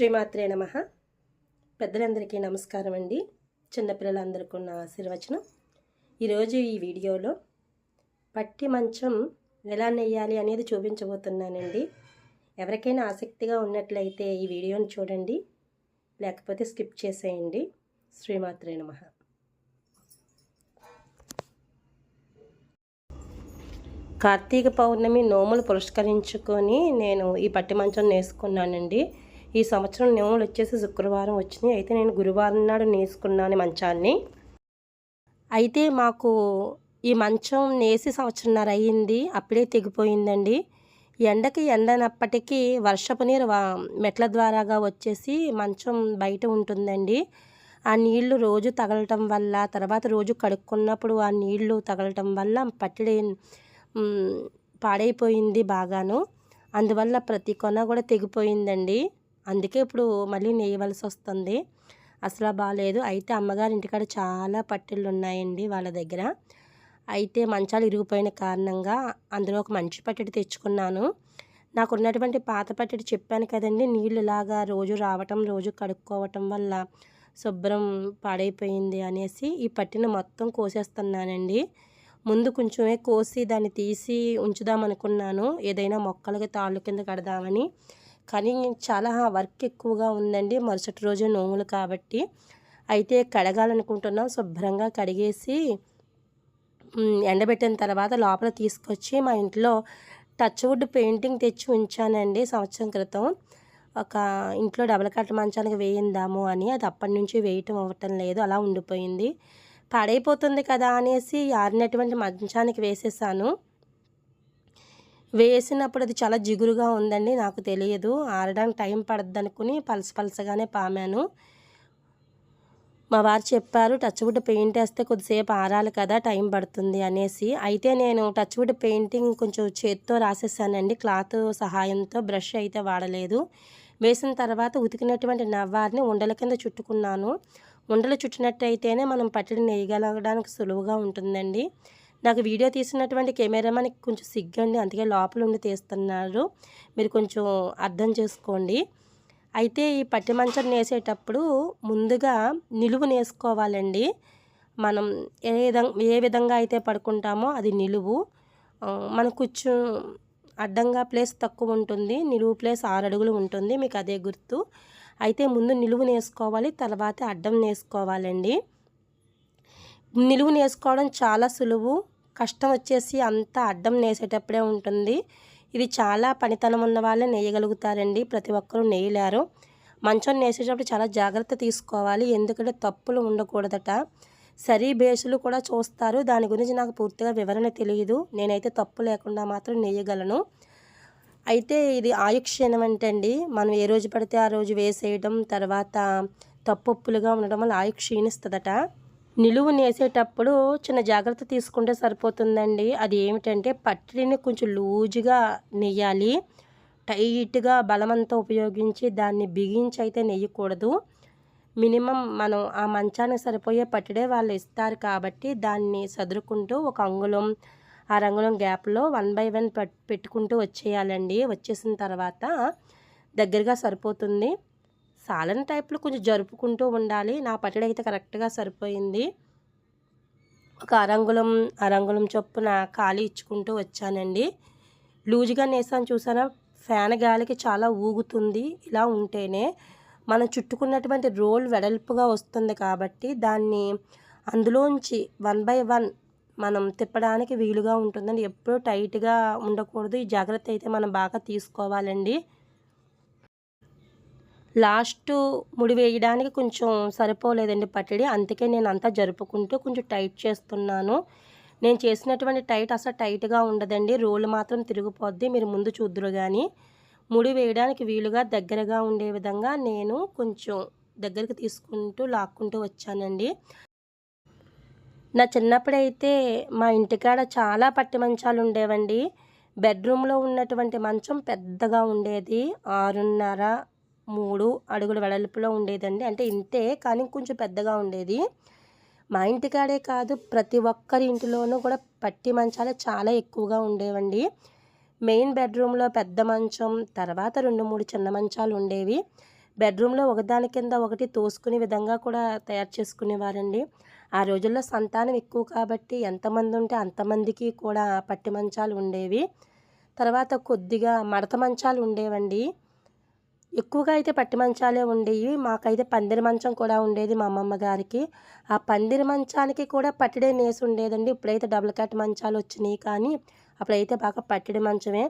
శ్రీమాత్రే నమ. పెద్దలందరికీ నమస్కారం అండి. చిన్నపిల్లలందరికీ ఉన్న ఆశీర్వచనం. ఈరోజు ఈ వీడియోలో పట్టి మంచం ఎలా నెయ్యాలి అనేది చూపించబోతున్నానండి. ఎవరికైనా ఆసక్తిగా ఉన్నట్లయితే ఈ వీడియోని చూడండి. లేకపోతే స్కిప్ చేసేయండి. శ్రీమాత్రే నమ. కార్తీక పౌర్ణమి నోములు పురస్కరించుకొని నేను ఈ పట్టి మంచం నేసుకున్నానండి. ఈ సంవత్సరం నోములు వచ్చేసి శుక్రవారం వచ్చినాయి. అయితే నేను గురువారం నాడు నేసుకున్నాను మంచాన్ని. అయితే మాకు ఈ మంచం నేసి సంవత్సరంన్నర అయ్యింది. అప్పుడే తెగిపోయిందండి. ఎండకి ఎండనప్పటికీ వర్షపు నీరు మెట్ల ద్వారాగా వచ్చేసి మంచం బయట ఉంటుందండి. ఆ నీళ్ళు రోజు తగలటం వల్ల తర్వాత రోజు కడుక్కున్నప్పుడు ఆ నీళ్ళు తగలటం వల్ల పట్టిడి పాడైపోయింది బాగాను. అందువల్ల ప్రతి కొన కూడా తెగిపోయిందండి. అందుకే ఇప్పుడు మళ్ళీ నేయవలసి వస్తుంది అసలు బాగాలేదు అయితే అమ్మగారి ఇంటికాడ చాలా పట్టిళ్ళు ఉన్నాయండి వాళ్ళ దగ్గర. అయితే మంచాలు ఇరిగిపోయిన కారణంగా అందులో ఒక మంచి పట్టడి తెచ్చుకున్నాను. నాకు ఉన్నటువంటి పాత పట్టెడు చెప్పాను కదండి నీళ్ళు ఇలాగా రోజు రావటం రోజు కడుక్కోవటం వల్ల శుభ్రం పాడైపోయింది అనేసి ఈ పట్టిని మొత్తం కోసేస్తున్నానండి. ముందు కొంచెమే కోసి దాన్ని తీసి ఉంచుదాం అనుకున్నాను ఏదైనా మొక్కలకి తాళ్ళు కింద కడదామని. కానీ చాలా వర్క్ ఎక్కువగా ఉందండి. మరుసటి రోజు నోములు కాబట్టి. అయితే కడగాలనుకుంటున్నాం. శుభ్రంగా కడిగేసి ఎండబెట్టిన తర్వాత లోపల తీసుకొచ్చి మా ఇంట్లో టచ్ వుడ్ పెయింటింగ్ తెచ్చి ఉంచానండి సంవత్సరం క్రితం. ఒక ఇంట్లో డబల్ కట్ట మంచానికి వేయిందాము అని అది అప్పటి నుంచి వేయటం అవ్వటం లేదు. అలా ఉండిపోయింది. పాడైపోతుంది కదా అనేసి ఆరినటువంటి మంచానికి వేసేసాను. వేసినప్పుడు అది చాలా జిగురుగా ఉందండి నాకు తెలియదు. ఆరడానికి టైం పడద్దు అనుకుని పలస పలసగానే పామాను. మా వారు చెప్పారు టచ్ వుడ్ పెయింట్ వేస్తే కొద్దిసేపు ఆరాలి కదా టైం పడుతుంది అనేసి. అయితే నేను టచ్ వుడ్ పెయింటింగ్ కొంచెం చేత్తో రాసేసానండి క్లాత్ సహాయంతో బ్రష్ అయితే వాడలేదు. వేసిన తర్వాత ఉతికినటువంటి నవ్వారిని ఉండల కింద చుట్టుకున్నాను. ఉండలు చుట్టినట్టయితేనే మనం పట్టిని నేయగలగడానికి సులువుగా ఉంటుందండి. నాకు వీడియో తీసినటువంటి కెమెరామెన్కి కొంచెం సిగ్గండి అందుకే లోపల ఉండి తీస్తున్నారు. మీరు కొంచెం అర్థం చేసుకోండి. అయితే ఈ పట్టి మంచం నేసేటప్పుడు ముందుగా నిలువు నేసుకోవాలండి. మనం ఏ విధంగా ఏ విధంగా అయితే పడుకుంటామో అది నిలువు. మన కూర్చు కొంచెం అడ్డంగా ప్లేస్ తక్కువ ఉంటుంది. నిలువు ప్లేస్ ఆరు అడుగులు ఉంటుంది మీకు అదే గుర్తు. అయితే ముందు నిలువు నేసుకోవాలి తర్వాత అడ్డం నేసుకోవాలండి. నిలువు నేసుకోవడం చాలా సులువు. కష్టం వచ్చేసి అంతా అడ్డం నేసేటప్పుడే ఉంటుంది. ఇది చాలా పనితనం ఉన్న వాళ్ళే నేయగలుగుతారండి. ప్రతి ఒక్కరూ నేయలేరు. మంచం నేసేటప్పుడు చాలా జాగ్రత్త తీసుకోవాలి. ఎందుకంటే తప్పులు ఉండకూడదట. సరీ బేసులు కూడా చూస్తారు. దాని గురించి నాకు పూర్తిగా వివరణ తెలియదు నేనైతే తప్పు లేకుండా మాత్రం నేయగలను. అయితే ఇది ఆయుక్షీణం అండి మనం ఏ రోజు పడితే ఆ రోజు వేసేయడం తర్వాత తప్పులుగా ఉండడం వల్ల ఆయు క్షీణిస్తుందట. నిలువు నేసేటప్పుడు చిన్న జాగ్రత్త తీసుకుంటే సరిపోతుందండి. అది ఏమిటంటే పట్టిని కొంచెం లూజుగా నెయ్యాలి. టైట్గా బలమంతా ఉపయోగించి దాన్ని బిగించి అయితే నెయ్యకూడదు. మినిమం మనం ఆ మంచానికి సరిపోయే పట్టిడే వాళ్ళు ఇస్తారు కాబట్టి దాన్ని సదురుకుంటూ ఒక అంగుళం ఆ రంగులం గ్యాప్లో వన్ బై వన్ పెట్టుకుంటూ వచ్చేయాలండి. వచ్చేసిన తర్వాత దగ్గరగా సరిపోతుంది. సాలన్ టైప్లో కొంచెం జరుపుకుంటూ ఉండాలి. నా పట్టడి అయితే కరెక్ట్గా సరిపోయింది. ఒక అరంగుళం అరంగుళం చొప్పున ఖాళీ ఇచ్చుకుంటూ వచ్చానండి. లూజుగా నేసాను చూసానా ఫ్యాన్ గాలికి చాలా ఊగుతుంది ఇలా ఉంటేనే. మనం చుట్టుకున్నటువంటి రోల్ వెడల్పుగా వస్తుంది కాబట్టి దాన్ని అందులోంచి వన్ బై వన్ మనం తిప్పడానికి వీలుగా ఉంటుందండి. ఎప్పుడూ టైట్గా ఉండకూడదు. ఈ జాగ్రత్త అయితే మనం బాగా తీసుకోవాలండి. లాస్ట్ ముడి వేయడానికి కొంచెం సరిపోలేదండి పట్టడి అందుకే నేను అంతా జరుపుకుంటూ కొంచెం టైట్ చేస్తున్నాను. నేను చేసినటువంటి టైట్ అసలు టైట్గా ఉండదండి. రోల్ మాత్రం తిరిగిపోద్ది. మీరు ముందు చూద్దరు కానీ ముడి వేయడానికి వీలుగా దగ్గరగా ఉండే విధంగా నేను కొంచెం దగ్గరికి తీసుకుంటూ లాక్కుంటూ వచ్చానండి. నా చిన్నప్పుడైతే మా ఇంటికాడ చాలా పట్టి మంచాలు ఉండేవండి. బెడ్రూమ్లో ఉన్నటువంటి మంచం పెద్దగా ఉండేది. ఆరున్నర మూడు అడుగుల వెడల్పులో ఉండేదండి. అంటే ఇంతే కానీ కొంచెం పెద్దగా ఉండేది. మా ఇంటికాడే కాదు ప్రతి ఒక్కరి ఇంటిలోనూ కూడా పట్టి మంచాలే చాలా ఎక్కువగా ఉండేవండి. మెయిన్ బెడ్రూమ్లో పెద్ద మంచం తర్వాత రెండు మూడు చిన్న మంచాలు ఉండేవి. బెడ్రూమ్లో ఒకదాని కింద ఒకటి తోసుకునే విధంగా కూడా తయారు చేసుకునేవారండి. ఆ రోజుల్లో సంతానం ఎక్కువ కాబట్టి ఎంతమంది ఉంటే అంతమందికి కూడా పట్టి మంచాలు ఉండేవి. తర్వాత కొద్దిగా మడత మంచాలు ఉండేవండి. ఎక్కువగా అయితే పట్టి మంచాలే ఉండేవి. మాకైతే పందిరి మంచం కూడా ఉండేది మా అమ్మమ్మ గారికి. ఆ పందిరి మంచానికి కూడా పట్టిడే నేసి ఉండేదండి. ఇప్పుడైతే డబుల్ కట్ మంచాలు వచ్చినాయి కానీ అప్పుడైతే బాగా పట్టిడి మంచమే.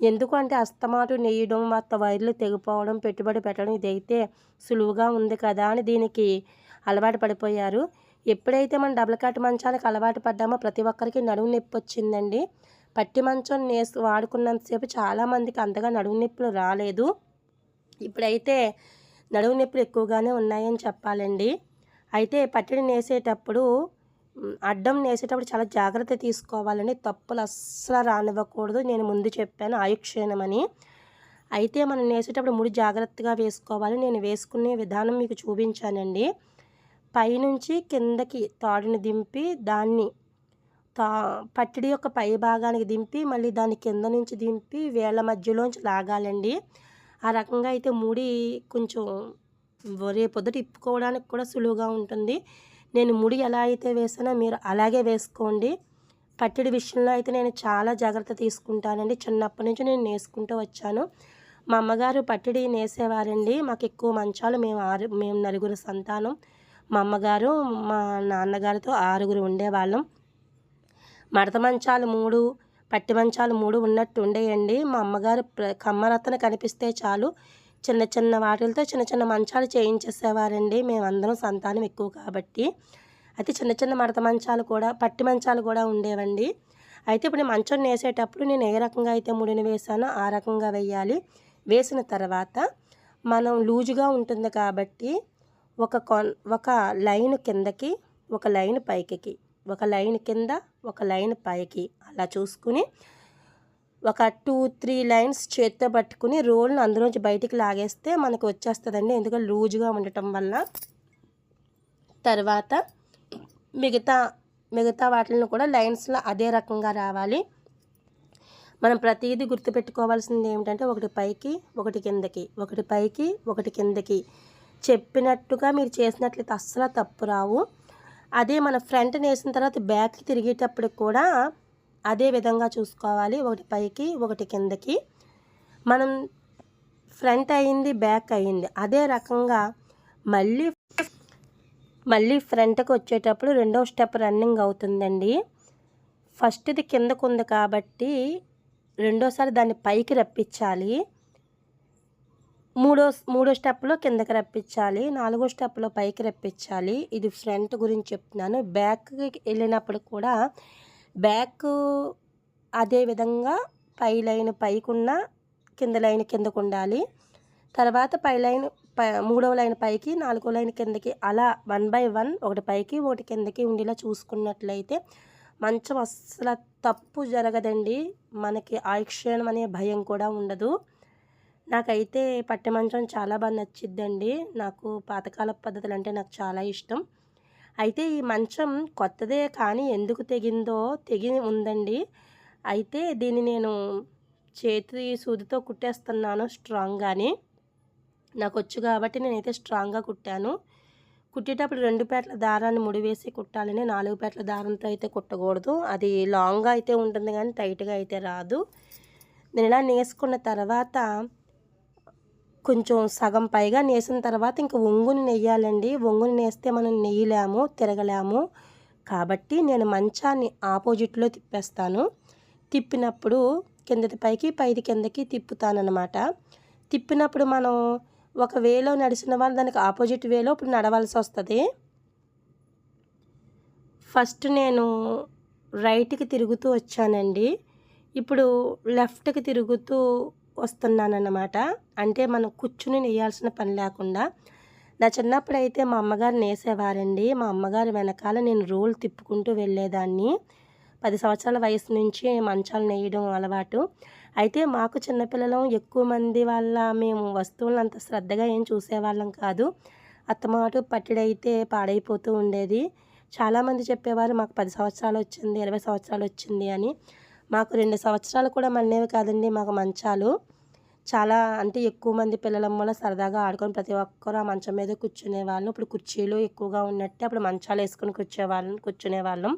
ఎందుకు అంటే అస్తమాటు నెయ్యడం మొత్త వైర్లు తెగిపోవడం పెట్టుబడి పెట్టడం ఇదైతే సులువుగా ఉంది కదా అని దీనికి అలవాటు పడిపోయారు. ఎప్పుడైతే మనం డబుల్ కట్ మంచానికి అలవాటు పడ్డామో ప్రతి ఒక్కరికి నడుము నొప్పి వచ్చిందండి. పట్టి మంచం నేసి వాడుకున్నంతసేపు చాలామందికి అంతగా నడుము నొప్పులు రాలేదు. ఇప్పుడైతే నడుము నొప్పులు ఎక్కువగానే ఉన్నాయని చెప్పాలండి. అయితే పట్టిడి నేసేటప్పుడు అడ్డం నేసేటప్పుడు చాలా జాగ్రత్త తీసుకోవాలని తప్పులు అస్సలు రానివ్వకూడదు. నేను ముందు చెప్పాను ఆయుక్షేణమని అయితే మనం నేసేటప్పుడు ముడి జాగ్రత్తగా వేసుకోవాలి. నేను వేసుకునే విధానం మీకు చూపించానండి. పైనుంచి కిందకి తాడుని దింపి దాన్ని తా పట్టిడి యొక్క పై భాగానికి దింపి మళ్ళీ దాన్ని కింద నుంచి దింపి వేళ్ళ మధ్యలోంచి లాగాలండి. ఆ రకంగా అయితే ముడి కొంచెం రేపొద్దుట ఇప్పుకోవడానికి కూడా సులువుగా ఉంటుంది. నేను ముడి ఎలా అయితే వేసానో మీరు అలాగే వేసుకోండి. పట్టిడి విషయంలో అయితే నేను చాలా జాగ్రత్త తీసుకుంటానండి. చిన్నప్పటి నుంచి నేను నేసుకుంటూ వచ్చాను. మా అమ్మగారు పట్టిడి నేసేవారండి. మాకు ఎక్కువ మంచాలు మేము ఆరు మేము నలుగురు సంతానం. మా అమ్మగారు మా నాన్నగారితో ఆరుగురు ఉండేవాళ్ళం. మడత మంచాలు మూడు పట్టి మంచాలు మూడు ఉన్నట్టు ఉండేయండి మా అమ్మగారు కమ్మరత్తన కనిపిస్తే చాలు. చిన్న చిన్న వాటిలతో చిన్న చిన్న మంచాలు చేయించేసేవారండి. మేమందరం సంతానం ఎక్కువ కాబట్టి. అయితే చిన్న చిన్న మడత మంచాలు కూడా పట్టి మంచాలు కూడా ఉండేవండి. అయితే ఇప్పుడు నేను మంచం వేసేటప్పుడు నేను ఏ రకంగా అయితే ముడిని వేసానో ఆ రకంగా వేయాలి. వేసిన తర్వాత మనం లూజుగా ఉంటుంది కాబట్టి ఒక కొన్ ఒక లైన్ కిందకి ఒక లైన్ పైకి ఒక లైన్ కింద ఒక లైన్ పైకి. అలా చూసుకుని ఒక టూ త్రీ లైన్స్ చేత్తో పట్టుకుని రోల్ని అందులోంచి బయటికి లాగేస్తే మనకు వచ్చేస్తుందండి. ఎందుకంటే లూజుగా ఉండటం వల్ల. తర్వాత మిగతా మిగతా వాటిని కూడా లైన్స్లో అదే రకంగా రావాలి. మనం ప్రతిదీ గుర్తుపెట్టుకోవాల్సింది ఏమిటంటే ఒకటి పైకి ఒకటి కిందకి. ఒకటి పైకి ఒకటి కిందకి. చెప్పినట్టుగా మీరు చేసినట్లయితే అస్సలు తప్పు రావు. అదే మన ఫ్రంట్ నేసిన తర్వాత బ్యాక్కి తిరిగేటప్పుడు కూడా అదే విధంగా చూసుకోవాలి. ఒకటి పైకి ఒకటి కిందకి. మనం ఫ్రంట్ అయింది బ్యాక్ అయింది. అదే రకంగా మళ్ళీ మళ్ళీ ఫ్రంట్కి వచ్చేటప్పుడు రెండో స్టెప్ రన్నింగ్ అవుతుందండి. ఫస్ట్ది కిందకు ఉంది కాబట్టి రెండోసారి దాన్ని పైకి రప్పించాలి. మూడో మూడో స్టెప్లో కిందకి రప్పించాలి. నాలుగో స్టెప్లో పైకి రప్పించాలి. ఇది ఫ్రంట్ గురించి చెప్తున్నాను. బ్యాక్కి వెళ్ళినప్పుడు కూడా బ్యాక్ అదే విధంగా పై లైన్ పైకున్న కింద లైన్ కిందకు ఉండాలి. తర్వాత పై లైన్ పై మూడవ లైన్ పైకి నాలుగో లైన్ కిందకి అలా వన్ బై వన్ ఒకటి పైకి ఒకటి కిందకి ఉండేలా చూసుకున్నట్లయితే మంచం అస్సలు తప్పు జరగదండి. మనకి ఆయుక్షణం అనే భయం కూడా ఉండదు. నాకైతే పట్టె మంచం చాలా బాగా నచ్చిద్దండి. నాకు పాతకాల పద్ధతులు అంటే నాకు చాలా ఇష్టం. అయితే ఈ మంచం కొత్తదే కానీ ఎందుకు తెగిందో తెగి ఉందండి. అయితే దీన్ని నేను చేతి సూదితో కుట్టేస్తున్నాను స్ట్రాంగ్గానే. నాకు వచ్చు కాబట్టి నేనైతే స్ట్రాంగ్గా కుట్టాను. కుట్టేటప్పుడు రెండు పేట్ల దారాన్ని ముడివేసి కుట్టాలని నాలుగు పేట్ల దారంతో అయితే కుట్టకూడదు. అది లాంగ్గా అయితే ఉంటుంది కానీ టైట్గా అయితే రాదు. నేను ఇలా నేసుకున్న తర్వాత కొంచెం సగం పైగా నేసిన తర్వాత ఇంక ఒంగుని నెయ్యాలండి. ఒంగుని నేస్తే మనం నెయ్యలేము తిరగలేము. కాబట్టి నేను మంచాన్ని ఆపోజిట్లో తిప్పేస్తాను. తిప్పినప్పుడు కిందటి పైకి పైది కిందకి తిప్పుతానమాట తిప్పినప్పుడు మనం ఒక వేలో నడిచిన వాళ్ళు దానికి ఆపోజిట్ వేలో ఇప్పుడు నడవాల్సి వస్తుంది. ఫస్ట్ నేను రైట్కి తిరుగుతూ వచ్చానండి. ఇప్పుడు లెఫ్ట్కి తిరుగుతూ వస్తున్నానన్నమాట. అంటే మనం కూర్చుని నెయ్యాల్సిన పని లేకుండా. నా చిన్నప్పుడు అయితే మా అమ్మగారు నేసేవారండి. మా అమ్మగారు వెనకాల నేను రోల్ తిప్పుకుంటూ వెళ్ళేదాన్ని. పది సంవత్సరాల వయసు నుంచి మంచాలు నేయడం అలవాటు. అయితే మాకు చిన్నపిల్లలం ఎక్కువ మంది వాళ్ళ మేము వస్తువులను అంత శ్రద్ధగా ఏం చూసేవాళ్ళం కాదు. అత్తమాటు పట్టిడైతే పాడైపోతూ ఉండేది. చాలామంది చెప్పేవారు మాకు పది సంవత్సరాలు వచ్చింది ఇరవై సంవత్సరాలు వచ్చింది అని. మాకు రెండు సంవత్సరాలు కూడా మన్నేవి కాదండి మాకు మంచాలు. చాలా అంటే ఎక్కువ మంది పిల్లలం వల్ల సరదాగా ఆడుకొని ప్రతి ఒక్కరు ఆ మంచం మీద కూర్చునే వాళ్ళం ఇప్పుడు కుర్చీలు ఎక్కువగా ఉన్నట్టే అప్పుడు మంచాలు వేసుకొని కూర్చోవాళ్ళం కూర్చునే వాళ్ళం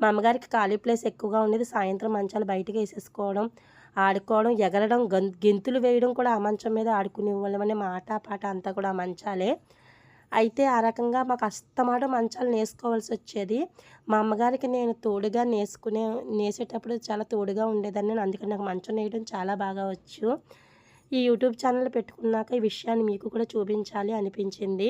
మా అమ్మగారికి ఖాళీ ప్లేస్ ఎక్కువగా ఉండేది సాయంత్రం మంచాలు బయటకు వేసేసుకోవడం ఆడుకోవడం ఎగరడం గం గెంతులు వేయడం కూడా ఆ మంచం మీద ఆడుకునే అనే మాట పాట అంతా కూడా ఆ మంచాలే. అయితే ఆ రకంగా మాకు అస్తమాట మంచాలు నేసుకోవాల్సి వచ్చేది. మా అమ్మగారికి నేను తోడుగా నేసుకునే నేసేటప్పుడు చాలా తోడుగా ఉండేదాన్ని. నేను అందుకని నాకు మంచం నేయడం చాలా బాగా వచ్చు. ఈ యూట్యూబ్ ఛానల్ పెట్టుకున్నాక ఈ విషయాన్ని మీకు కూడా చూపించాలి అనిపించింది.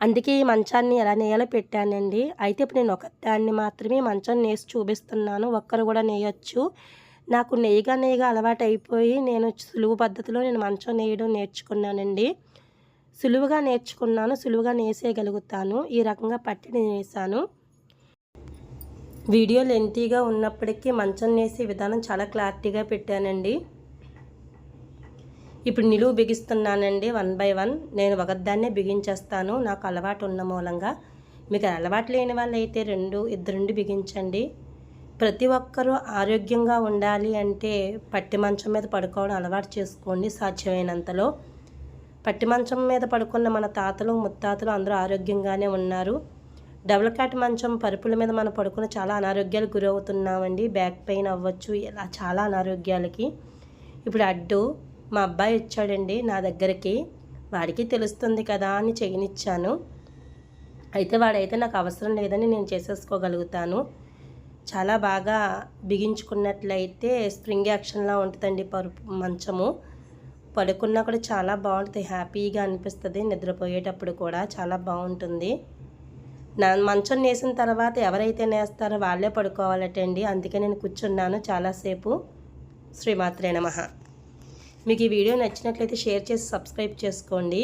అందుకే ఈ మంచాన్ని ఎలా నేయాలో పెట్టానండి. అయితే ఇప్పుడు నేను ఒకదాన్ని మాత్రమే మంచం నేసి చూపిస్తున్నాను. ఒక్కరు కూడా నేయొచ్చు. నాకు నెయ్యిగా నెయ్యిగా అలవాటు అయిపోయి నేను సులువు పద్ధతిలో నేను మంచం నేయడం నేర్చుకున్నానండి. సులువుగా నేర్చుకున్నాను సులువుగా నేసేయగలుగుతాను. ఈ రకంగా పట్టిని నేసాను. వీడియో లెంతీగా ఉన్నప్పటికీ మంచం నేసే విధానం చాలా క్లారిటీగా పెట్టానండి. ఇప్పుడు నిలువు బిగిస్తున్నానండి వన్ బై వన్. నేను ఒకదాన్నే బిగించేస్తాను. నాకు అలవాటు ఉన్న మూలంగా. మీకు అలవాటు లేని వాళ్ళు అయితే రెండు ఇద్దరుండి బిగించండి. ప్రతి ఒక్కరూ ఆరోగ్యంగా ఉండాలి అంటే పట్టి మంచం మీద పడుకోవడం అలవాటు చేసుకోండి సాధ్యమైనంతలో. పట్టి మంచం మీద పడుకున్న మన తాతలు ముత్తాతలు అందరూ ఆరోగ్యంగానే ఉన్నారు. డబుల్ కాట్ మంచం పరుపుల మీద మనం పడుకున్న చాలా అనారోగ్యాలకు గురవుతున్నామండి. బ్యాక్ పెయిన్ అవ్వచ్చు ఇలా చాలా అనారోగ్యాలకి. ఇప్పుడు అడ్డు మా అబ్బాయి వచ్చాడండి నా దగ్గరికి. వాడికి తెలుస్తుంది కదా అని చేయనిచ్చాను అయితే వాడైతే నాకు అవసరం లేదని నేను చేసేసుకోగలుగుతాను. చాలా బాగా బిగించుకున్నట్లయితే స్ప్రింగ్ యాక్షన్లా ఉంటుందండి పరుపు మంచము. పడుకున్నా కూడా చాలా బాగుంటుంది. హ్యాపీగా అనిపిస్తుంది. నిద్రపోయేటప్పుడు కూడా చాలా బాగుంటుంది. నా మంచం నేసిన తర్వాత ఎవరైతే నేస్తారో వాళ్ళే పడుకోవాలటండి. అందుకే నేను కూర్చున్నాను చాలాసేపు. శ్రీమాత్రే నమ. మీకు ఈ వీడియో నచ్చినట్లయితే షేర్ చేసి సబ్స్క్రైబ్ చేసుకోండి.